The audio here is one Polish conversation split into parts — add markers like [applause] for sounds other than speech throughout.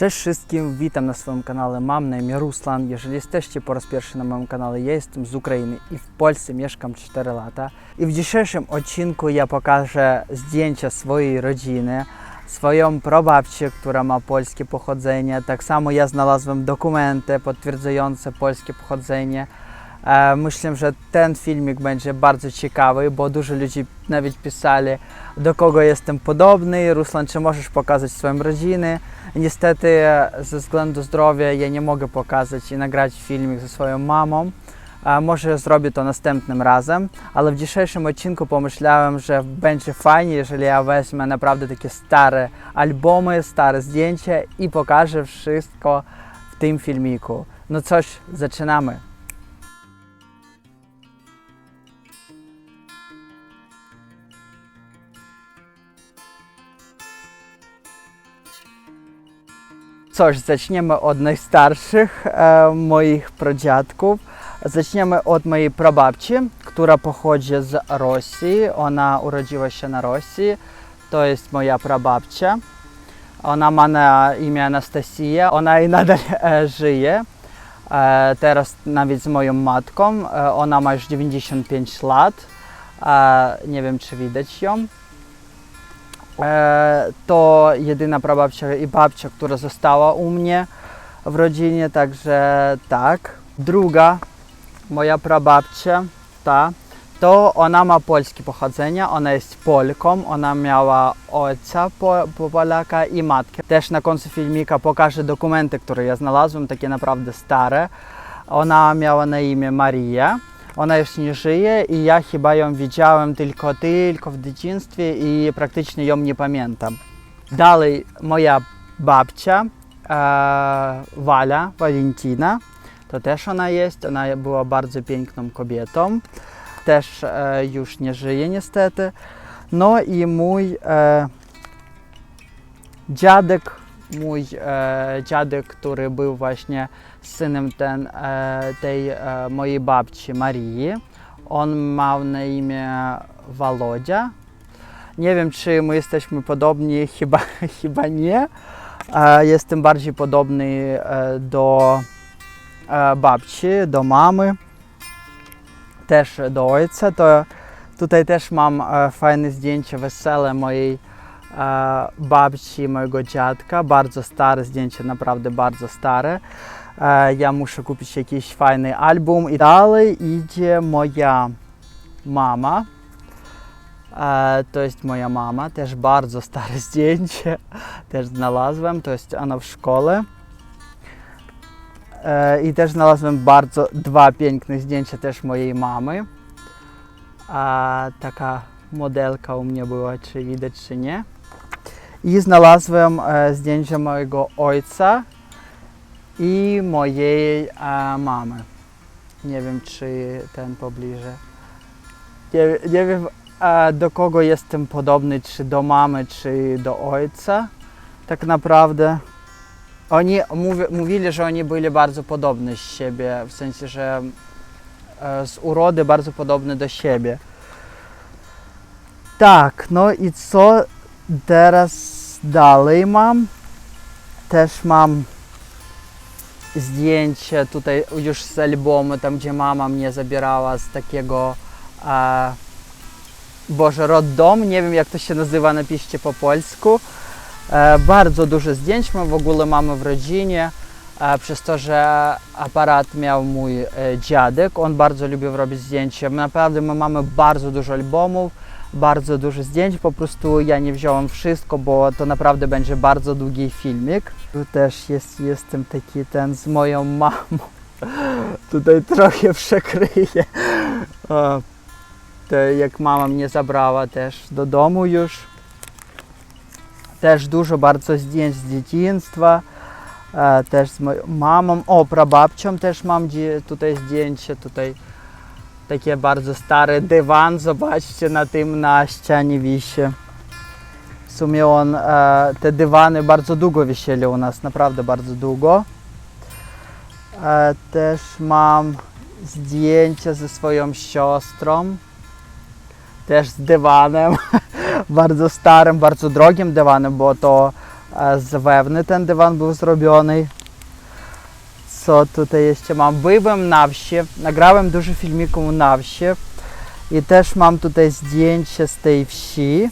Cześć wszystkim, witam na swoim kanale. Mam na imię Ruslan. Jeżeli jesteście po raz pierwszy na moim kanale, ja jestem z Ukrainy i w Polsce mieszkam 4 lata. I w dzisiejszym odcinku ja pokażę zdjęcia swojej rodziny, swoją prababcię, która ma polskie pochodzenie. Tak samo ja znalazłem dokumenty potwierdzające polskie pochodzenie. E, Myślę, że ten filmik będzie bardzo ciekawy, bo dużo ludzi nawet pisali, do kogo jestem podobny. Ruslan, czy możesz pokazać swoją rodzinę? Niestety, e, ze względu zdrowia, ja nie mogę pokazać i nagrać filmik ze swoją mamą. E, Może zrobię to następnym razem, ale w dzisiejszym odcinku pomyślałem, że będzie fajnie, jeżeli ja wezmę naprawdę takie stare albumy, stare zdjęcia i pokażę wszystko w tym filmiku. No coś, zaczynamy. Coś, zaczniemy od najstarszych e, moich pradziadków. Zaczniemy od mojej prababci, która pochodzi z Rosji. Ona urodziła się na Rosji. To jest moja prababcia. Ona ma na imię Anastasja. Ona i nadal e, żyje. E, teraz nawet z moją matką. E, ona ma już 95 lat. E, nie wiem, czy widać ją. E, to jedyna prababcia i babcia, która została u mnie w rodzinie, także tak. Druga, moja prababcia, ta, to ona ma polskie pochodzenie, ona jest Polką, ona miała ojca po, po Polaka i matkę. Też na końcu filmika pokażę dokumenty, które ja znalazłem, takie naprawdę stare. Ona miała na imię Maria. Ona już nie żyje i ja chyba ją widziałem tylko tylko w dzieciństwie i praktycznie ją nie pamiętam. Dalej moja babcia e, Wala, Walentina, to też ona jest. Ona była bardzo piękną kobietą. Też e, już nie żyje niestety. No i mój e, dziadek, mój e, dziadek, który był właśnie synem ten, e, tej e, mojej babci Marii. On miał na imię Walodzia. Nie wiem, czy my jesteśmy podobni, [laughs] chyba, chyba nie. E, jestem bardziej podobny do babci, do mamy, też do ojca. To tutaj też mam fajne zdjęcie wesele mojej babci, mojego dziadka. Bardzo stare zdjęcie, naprawdę bardzo stare. E, Ja muszę kupić jakiś fajny album. I dalej idzie moja mama. E, To jest moja mama, też bardzo stare [laughs] zdjęcie. Też znalazłem, to jest ona w szkole. E, I też znalazłem bardzo dwa piękne zdjęcia też mojej mamy. Taka modelka u mnie była, czy widać, czy nie. I znalazłem e, zdjęcie mojego ojca i mojej e, mamy. Nie wiem, czy ten pobliże. Nie, nie wiem, e, do kogo jestem podobny, czy do mamy, czy do ojca. Tak naprawdę. Oni mówi, mówili, że oni byli bardzo podobni z siebie, w sensie, że e, z urody bardzo podobne do siebie. Tak, no i co teraz dalej mam? Też mam zdjęcie tutaj już z albumu, tam gdzie mama mnie zabierała z takiego e, Boże, roddom, nie wiem jak to się nazywa, napiszcie po polsku. E, bardzo dużo zdjęć my w ogóle mamy w rodzinie, e, przez to, że aparat miał mój e, dziadek, on bardzo lubił robić zdjęcia. Naprawdę my mamy bardzo dużo albumów, bardzo dużo zdjęć, po prostu ja nie wziąłem wszystko, bo to naprawdę będzie bardzo długi filmik. Tu też jest, jestem taki ten z moją mamą. [laughs] Tutaj trochę przekryję. To jak mama mnie zabrała też do domu już. Też dużo bardzo zdjęć z dzieciństwa. E, też z moją mamą. O, prababcią też mam tutaj zdjęcie. Tutaj takie bardzo stary dywan. Zobaczcie na tym na ścianie wisi. W sumie on, e, te dywany bardzo długo wisieli u nas, naprawdę bardzo długo. E, też mam zdjęcie ze swoją siostrą. Też z dywanem. [laughs] bardzo starym, bardzo drogim dywanem, bo to e, z wełny ten dywan był zrobiony. Co tutaj jeszcze mam? Byłem na wsi, nagrałem dużo filmików na wsi i też mam tutaj zdjęcie z tej wsi.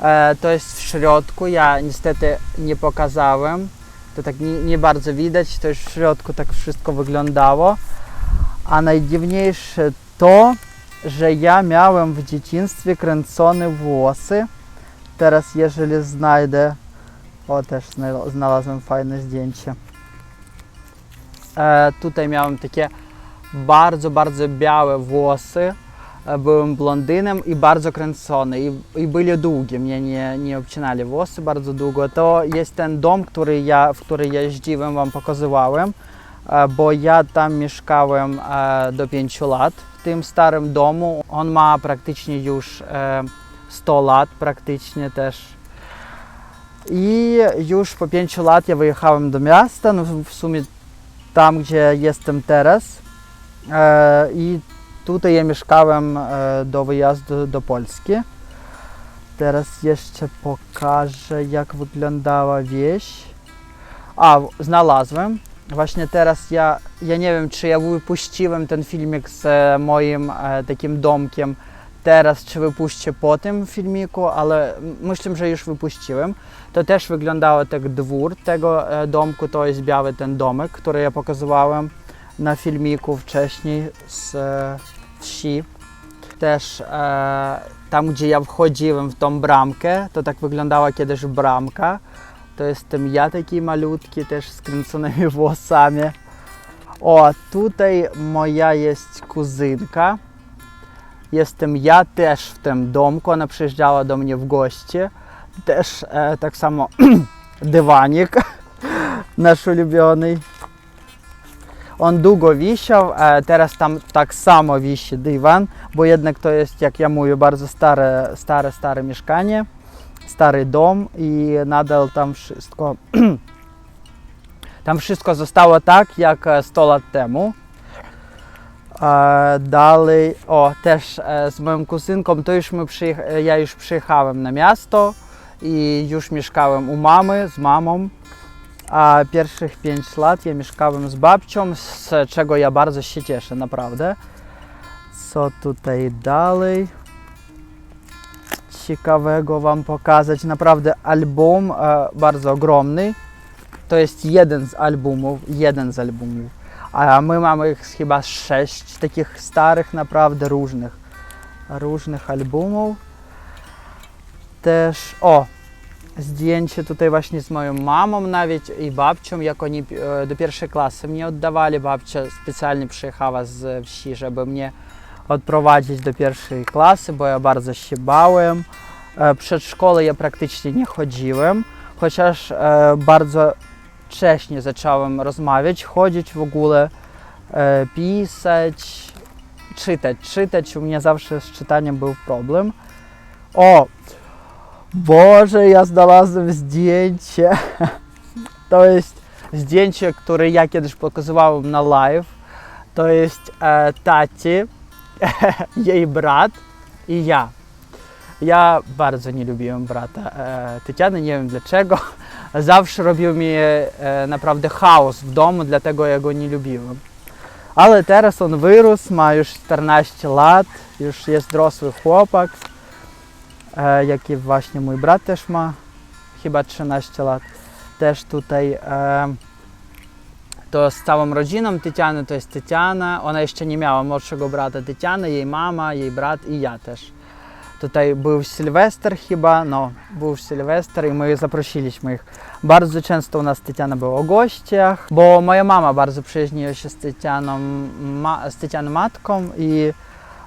E, to jest w środku, ja niestety nie pokazałem. To tak nie, nie bardzo widać, to już w środku tak wszystko wyglądało. A najdziwniejsze to, że ja miałem w dzieciństwie kręcone włosy. Teraz jeżeli znajdę, o też zna- znalazłem fajne zdjęcie. E, tutaj miałem takie bardzo, bardzo białe włosy. E, Byłem blondynem i bardzo kręcony i, i byli długie, mnie nie, nie obcinali włosy bardzo długo. To jest ten dom, który ja, w który jeździłem, wam pokazywałem, e, bo ja tam mieszkałem do 5 lat w tym starym domu. On ma praktycznie już e, 100 lat, praktycznie też. I już po 5 lat ja wyjechałem do miasta, no w sumie tam, gdzie jestem teraz. E, I tutaj ja mieszkałem e, do wyjazdu do Polski. Teraz jeszcze pokażę, jak wyglądała wieś. A, znalazłem. Właśnie teraz ja, ja nie wiem, czy ja wypuściłem ten filmik z moim e, takim domkiem teraz, czy wypuszczę po tym filmiku, ale myślę, że już wypuściłem. To też wyglądało tak dwór tego e, domku, to jest biały ten domek, który ja pokazywałem na filmiku wcześniej z e, wsi. Też e, tam, gdzie ja wchodziłem w tą bramkę, to tak wyglądała kiedyś bramka. To jestem ja taki malutki, też z kręconymi [laughs] włosami. O, tutaj moja jest kuzynka. Jestem ja też w tym domku, ona przyjeżdżała do mnie w gości. Też e, tak samo [clears throat] dywanik [laughs] nasz ulubiony. On długo wisiał, a teraz tam tak samo wisi dywan, bo jednak to jest, jak ja mówię, bardzo stare, stare, stare mieszkanie, stary dom i nadal tam wszystko, [clears throat] tam wszystko zostało tak, jak e, 100 lat temu. E, z moją kuzynką, to już my przyjecha- e, ja już przyjechałem na miasto i już mieszkałem u mamy, z mamą. A pierwszych 5 lat ja mieszkałem z babcią, z czego ja bardzo się cieszę, naprawdę. Co tutaj dalej? Ciekawego Wam pokazać. Naprawdę album e, bardzo ogromny. To jest jeden z albumów, jeden z albumów. A my mamy chyba sześć takich starych, naprawdę różnych, różnych albumów. Też, o, zdjęcie tutaj właśnie z moją mamą nawet i babcią, jak oni e, do pierwszej klasy mnie oddawali. Babcia specjalnie przyjechała z wsi, żeby mnie odprowadzić do pierwszej klasy, bo ja bardzo się bałem. E, Przed szkołę ja praktycznie nie chodziłem, chociaż e, bardzo wcześnie zacząłem rozmawiać, chodzić w ogóle, e, pisać, czytać. Czytać u mnie zawsze z czytaniem był problem. O, Boże, ja znalazłem zdjęcie. [laughs] To jest zdjęcie, które ja kiedyś pokazywałem na live. To jest e, [laughs] jej brat i ja. Ja bardzo nie lubiłem brata e, Tetiany, nie wiem dlaczego. [laughs] Zawsze robił mi e, naprawdę chaos w domu, dlatego ja go nie lubiłem. Ale teraz on wyrósł, ma już 14 lat, już jest dorosły chłopak e, jaki właśnie mój brat też ma, chyba 13 lat. Też tutaj e, to z całą rodziną Tetiany, to jest Tetiana, ona jeszcze nie miała młodszego brata Tetiana, jej mama, jej brat i ja też. Tutaj był Sylwester chyba, no, był Sylwester i my zaprosiliśmy ich. Bardzo często u nas Tetiana była o gościach, bo moja mama bardzo przyjaźniła się z Tetianą, ma, z Tetianą matką i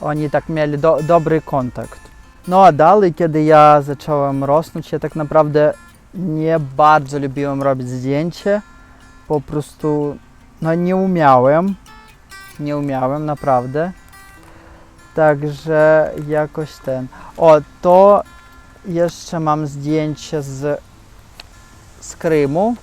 oni tak mieli do, dobry kontakt. No a dalej, kiedy ja zacząłem rosnąć, ja tak naprawdę nie bardzo lubiłem robić zdjęcie. Po prostu no nie umiałem. Nie umiałem naprawdę. Także jakoś ten. O, to jeszcze mam zdjęcie z, z Krymu.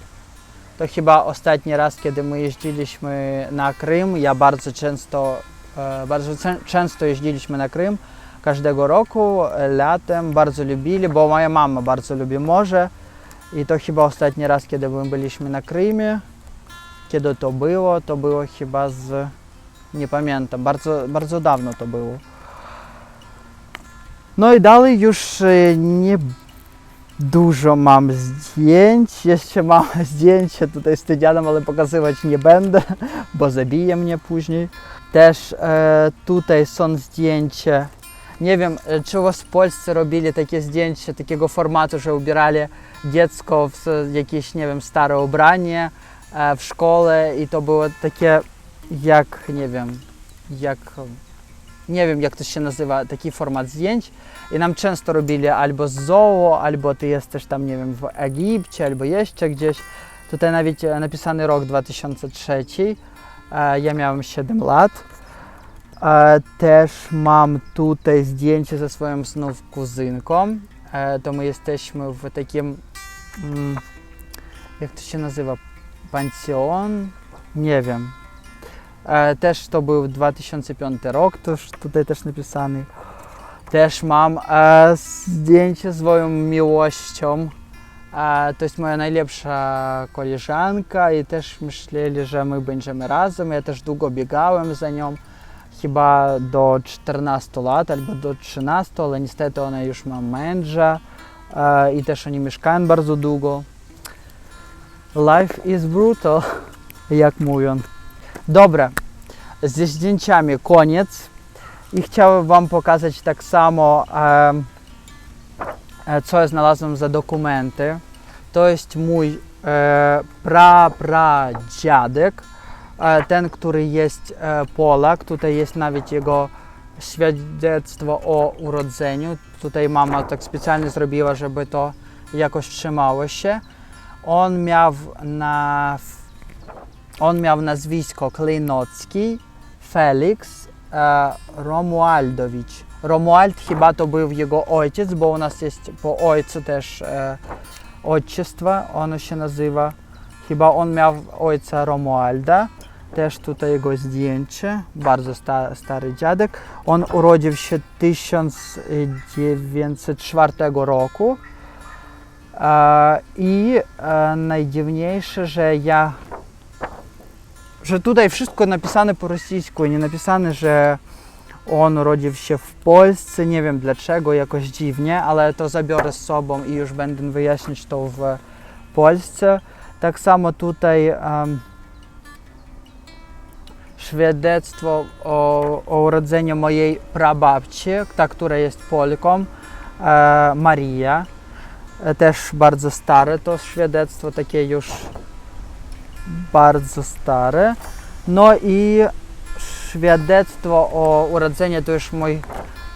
To chyba ostatni raz, kiedy my jeździliśmy na Krym. Ja bardzo często, e, bardzo często jeździliśmy na Krym każdego roku, e, latem, bardzo lubili, bo moja mama bardzo lubi morze I to chyba ostatni raz, kiedy my byliśmy na Krymie. Kiedy to było? To było chyba z... Nie pamiętam, bardzo, bardzo dawno to było. No i dalej już e, nie dużo mam zdjęć. Jeszcze mam [laughs] zdjęcie tutaj z Tydianem, ale pokazywać nie będę, [laughs] bo zabije mnie później. Też e, tutaj są zdjęcia. Nie wiem, e, czy was w Polsce robili takie zdjęcia takiego formatu, że ubierali dziecko w jakieś, nie wiem, stare ubranie e, w szkole i to było takie jak, nie wiem, jak, nie wiem jak to się nazywa, taki format zdjęć. I nam często robili albo z zoo, albo ty jesteś tam, nie wiem, w Egipcie, albo jeszcze gdzieś. Tutaj nawet napisany rok 2003. E, Ja miałem 7 lat. E, Też mam tutaj zdjęcie ze swoją znów kuzynką. E, To my jesteśmy w takim, mm, jak to się nazywa, pensjon? Nie wiem. E, Też to był 2005 rok, już tutaj też napisany. Też mam e, zdjęcie z moją miłością. E, to jest moja najlepsza koleżanka i też myśleli, że my będziemy razem. Ja też długo biegałem za nią, chyba do 14 lat albo do 13, ale niestety ona już ma męża i też oni mieszkają bardzo długo. Life is brutal, [laughs] jak mówią. Dobra, ze zdjęciami koniec. I chciałem Wam pokazać tak samo, e, co ja znalazłem za dokumenty. To jest mój e, pra, pradziadek, e, ten, który jest e, Polak. Tutaj jest nawet jego świadectwo o urodzeniu. Tutaj mama tak specjalnie zrobiła, żeby to jakoś trzymało się. On miał na on miał nazwisko Klejnocki, Felix e, Romualdowicz. Romuald chyba to był jego ojciec, bo u nas jest po ojcu też e, ojczystwo, ono się nazywa. Chyba on miał ojca Romualda. Też tutaj jego zdjęcie, bardzo sta, stary dziadek. On urodził się 1904 roku. E, I e, najdziwniejsze, że ja że tutaj wszystko napisane po rosyjsku, nie napisane, że on urodził się w Polsce, nie wiem dlaczego, jakoś dziwnie, ale to zabiorę z sobą i już będę wyjaśniać to w Polsce. Tak samo tutaj um, świadectwo o, o urodzeniu mojej prababci, ta, która jest Polką, e, Maria. E, Też bardzo stare to świadectwo, takie już bardzo stare. No i świadectwo o urodzeniu to już mój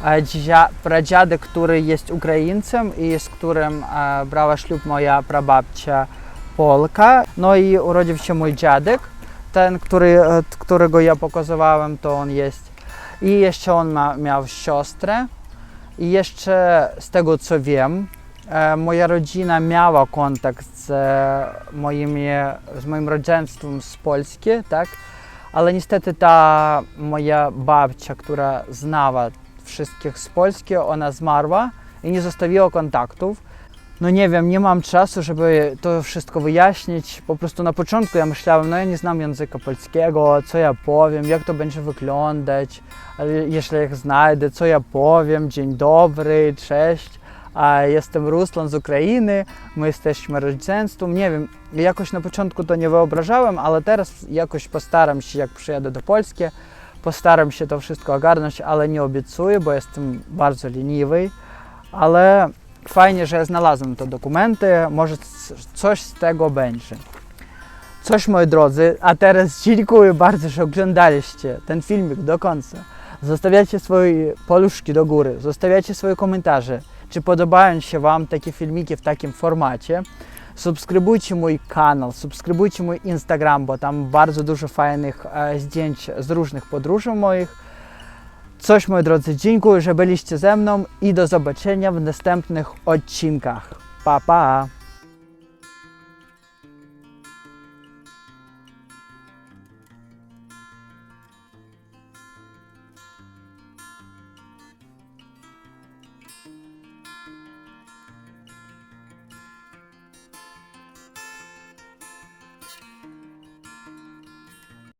e, dzia, pradziadek, który jest Ukraińcem i z którym e, brała ślub moja prababcia Polka. No i urodził się mój dziadek, ten, który, e, którego ja pokazywałem, to on jest. I jeszcze on ma, miał siostrę. I jeszcze z tego co wiem, moja rodzina miała kontakt z e, moimi, z moim rodzeństwem z Polski, tak? Ale niestety ta moja babcia, która znała wszystkich z Polski, ona zmarła i nie zostawiła kontaktów. No nie wiem, nie mam czasu, żeby to wszystko wyjaśnić. Po prostu na początku ja myślałem, no ja nie znam języka polskiego, co ja powiem, jak to będzie wyglądać, ale jeśli ich znajdę, co ja powiem, dzień dobry, cześć, jestem Ruslan z Ukrainy, my jesteśmy rodzeństwem, nie wiem, jakoś na początku to nie wyobrażałem, ale teraz jakoś postaram się, jak przyjadę do Polski, postaram się to wszystko ogarnąć, ale nie obiecuję, bo jestem bardzo leniwy, ale fajnie, że znalazłem te dokumenty, może coś z tego będzie. Coś moi drodzy, a teraz dziękuję bardzo, że oglądaliście ten filmik do końca. Zostawiacie swoje paluszki do góry, zostawiacie swoje komentarze, czy podobają się Wam takie filmiki w takim formacie. Subskrybujcie mój kanał, subskrybujcie mój Instagram, bo tam bardzo dużo fajnych e, zdjęć z różnych podróży moich. Coś moi drodzy, dziękuję, że byliście ze mną i do zobaczenia w następnych odcinkach. Pa pa!